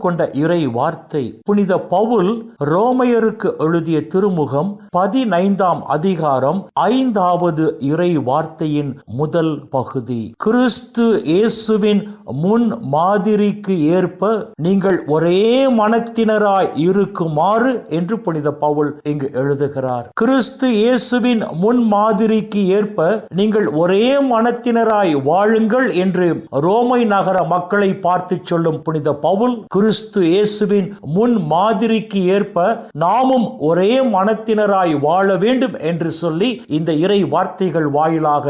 கொண்ட இறை வார்த்தை. புனித பவுல் ரோமையருக்கு எழுதிய திருமுகம் பதினைந்தாம் அதிகாரம் ஐந்தாவது இறை வார்த்தையின் முதல் பகுதி. கிறிஸ்து இயேசுவின் முன் மாதிரிக்கு ஏற்ப நீங்கள் ஒரே மனத்தினராய் இருக்குமாறு என்று புனித பவுல் இங்கு எழுதுகிறார். கிறிஸ்து இயேசுவின் முன் மாதிரிக்கு ஏற்ப நீங்கள் ஒரே மனத்தினராய் வாழுங்கள் என்று ரோமை நகர மக்களை பார்த்து சொல்லும் புனித பவுல் கிறிஸ்து இயேசுவின் முன் மாதிரிக்கு ஏற்ப நாமும் ஒரே மனத்தினராய் வாழ வேண்டும் என்று சொல்லி இந்த இறை வார்த்தைகள் வாயிலாக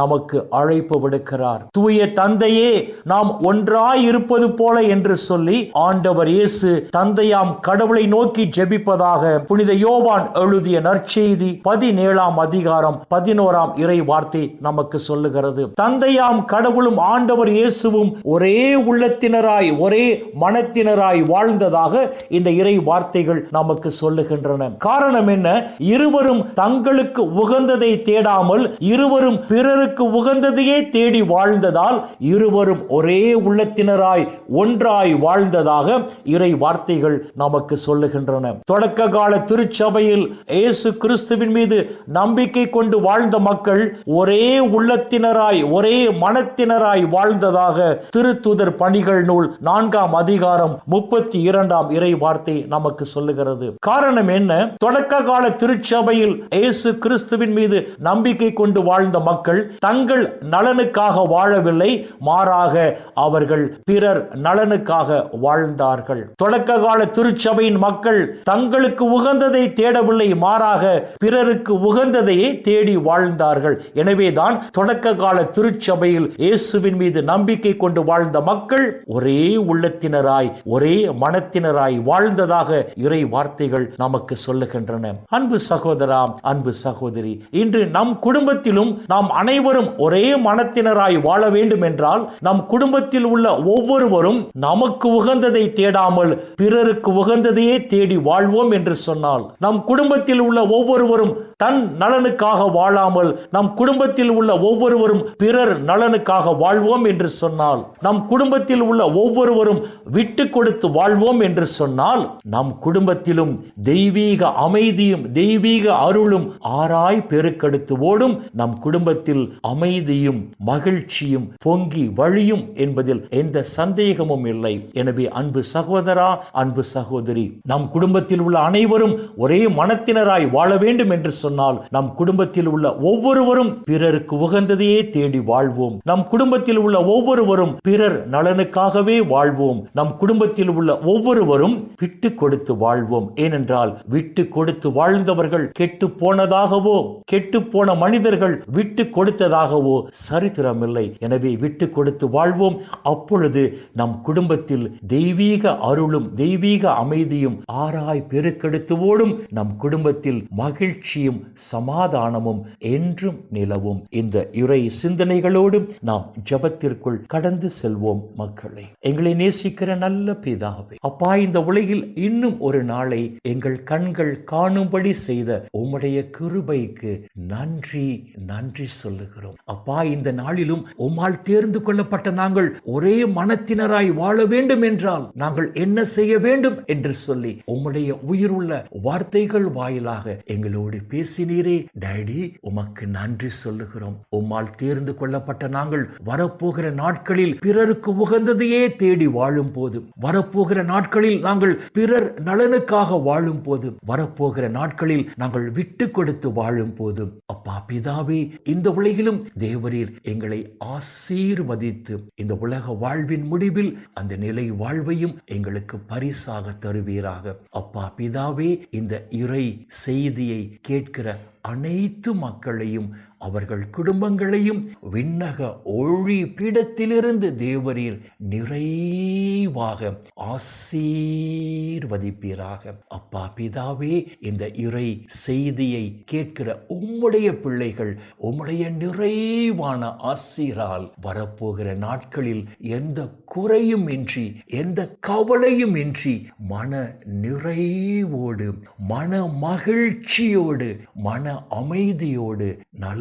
நமக்கு அழைப்பு விடுக்கிறார். தூய தந்தையே நாம் ஒன்றாய் இருப்பது போல என்று சொல்லி ஆண்டவர் இயேசு தந்தையாம் கடவுளை நோக்கி ஜெபிப்பதாக புனித யோவான் எழுதிய நற்செய்தி பதினேழாம் அதிகாரம் பதினோராம் இறை வார்த்தை நமக்கு சொல்லுகிறது. தந்தையாம் கடவுளும் ஆண்டவர் இயேசுவும் ஒரே உள்ளத்தினராய் ஒரே மனத்தினராய் வாழ்ந்ததாக இந்த இறை வார்த்தைகள் நமக்கு சொல்லுகின்றன. காரணம் என்ன? இருவரும் தங்களுக்கு உகந்ததை தேடாமல் இருவரும் பிறருக்கு உகந்ததையே தேடி வாழ்ந்ததால் இருவரும் ஒரே உள்ளத்தினராய் ஒன்றாய் வாழ்ந்ததாக இறை வார்த்தைகள் நமக்கு சொல்லுகின்றன. தொடக்க கால திருச்சபையில் இயேசு கிறிஸ்துவின் மீது நம்பிக்கை கொண்டு வாழ்ந்த மக்கள் ஒரே உள்ளத்தினராய் ஒரே மனத்தினராய் வாழ்ந்ததாக திருத்துதர் பணிகள் நூல் நான்காம் அதிகாரம் முப்பத்தி இரண்டாம் இறை வார்த்தை நமக்கு சொல்லுகிறது. காரணம் என்ன? தொடக்க கால திருச்சபையில் இயேசு கிறிஸ்துவின் மீது நம்பிக்கை கொண்டு வாழ்ந்த மக்கள் தங்கள் நலனுக்காக வாழவில்லை மாறாக அவர்கள் பிறர் நலனுக்காக வாழ்ந்தார்கள். தொடக்க கால திருச்சபையின் மக்கள் தங்களுக்கு உகந்ததை தேடவில்லை மாறாக பிறருக்கு உகந்ததையே தேடி வாழ்ந்தார்கள். எனவேதான் தொடக்க கால திருச்சபையில் இயேசுவின் மீது நம்பிக்கை கொண்டு வாழ்ந்த மக்கள் ஒரே உள்ளத்தினராய் ஒரே மனத்தினராய் வாழ்ந்ததாக இறை வார்த்தைகள் நமக்கு சொல்லுகின்றன. அன்பு சகோதரா அன்பு சகோதரி இன்று நம் குடும்பத்திலும் நாம் அனைவரும் ஒரே மனத்தினராய் வாழ வேண்டும் என்றால் நம் குடும்ப குடும்பத்தில் உள்ள ஒவ்வொருவரும் நமக்கு உகந்ததை தேடாமல் பிறருக்கு உகந்ததையே தேடி வாழ்வோம் என்று சொன்னால் நம் குடும்பத்தில் உள்ள ஒவ்வொருவரும் தன் நலனுக்காக வாழாமல் நம் குடும்பத்தில் உள்ள ஒவ்வொருவரும் பிறர் நலனுக்காக வாழ்வோம் என்று சொன்னால் நம் குடும்பத்தில் உள்ள ஒவ்வொருவரும் விட்டு கொடுத்து வாழ்வோம் என்று சொன்னால் நம் குடும்பத்திலும் தெய்வீக அமைதியும் தெய்வீக அருளும் ஆராய் பெருக்கெடுத்து ஓடும். நம் குடும்பத்தில் அமைதியும் மகிழ்ச்சியும் பொங்கி வழியும் என்பதில் எந்த சந்தேகமும் இல்லை. எனவே அன்பு சகோதரா அன்பு சகோதரி நம் குடும்பத்தில் உள்ள அனைவரும் ஒரே மனத்தினராய் வாழ வேண்டும் என்று சொன்ன சொன்னால் நம் குடும்பத்தில் உள்ள ஒவ்வொருவரும் பிறருக்கு உகந்ததையே தேடி வாழ்வோம். நம் குடும்பத்தில் உள்ள ஒவ்வொருவரும் பிறர் நலனுக்காகவே வாழ்வோம். நம் குடும்பத்தில் உள்ள ஒவ்வொருவரும் விட்டு கொடுத்து வாழ்வோம். ஏனென்றால் விட்டு கொடுத்து வாழ்ந்தவர்கள் கெட்டு போனதாகவோ கெட்டு போன மனிதர்கள் விட்டு கொடுத்ததாகவோ சரித்திரமில்லை. எனவே விட்டு கொடுத்து வாழ்வோம். அப்பொழுது நம் குடும்பத்தில் தெய்வீக அருளும் தெய்வீக அமைதியும் ஆராய் பெருக்கெடுத்து ஓடும். நம் குடும்பத்தில் மகிழ்ச்சியும் நிம்மதியும் சமாதானமும் என்றும் நிலவும். இந்த இறை சிந்தனைகளோடு நாம் ஜபத்திற்குள் கடந்து செல்வோம் மக்களை. எங்களை நேசிக்கிற நல்ல பிதாவே அப்பா இந்த உலகில் இன்னும் ஒரு நாளை எங்கள் கண்கள் காணும்படி செய்த உம்முடைய கிருபைக்கு நன்றி நன்றி சொல்லுகிறோம். அப்பா இந்த நாளிலும் உம்மால் தேர்ந்து கொள்ளப்பட்ட நாங்கள் ஒரே மனத்தினராய் வாழ வேண்டும் என்றால் நாங்கள் என்ன செய்ய வேண்டும் என்று சொல்லி உம்முடைய உயிருள்ள வார்த்தைகள் வாயிலாக எங்களோடு பேச பேசினீரே. டேடி உமக்கு நன்றி சொல்லுகிறோம். உம்மால் தேர்ந்து கொள்ளப்பட்ட நாங்கள் வரப்போகிற நாட்களில் பிறருக்கு உகந்ததையே தேடி வாழும் போது வரப்போகிற நாட்களில் நாங்கள் பிறர் நலனுக்காக வாழும் போது வரப்போகிற நாட்களில் நாங்கள் விட்டு கொடுத்து வாழும் போது அப்பா பிதாவே இந்த உலகிலும் தேவரீர் எங்களை ஆசீர்வதித்து இந்த உலக வாழ்வின் முடிவில் அந்த நிலை வாழ்வையும் எங்களுக்கு பரிசாக தருவீராக. அப்பா பிதாவே இந்த இறை செய்தியை கேட்க இருக்கிற அனைத்து மக்களையும் அவர்கள் குடும்பங்களையும் விண்ணக ஒளி பீடத்திலிருந்து தேவரீர் நிறைவாக ஆசீர்வதிப்பீராக. அப்பா பிதாவே இந்த இறை செய்தியை கேட்கிற உம்முடைய பிள்ளைகள் உம்முடைய நிறைவான ஆசீரால் வரப்போகிற நாட்களில் எந்த குறையும் இன்றி எந்த கவலையும் இன்றி மன நிறைவோடு மன மகிழ்ச்சியோடு மன அமைதியோடு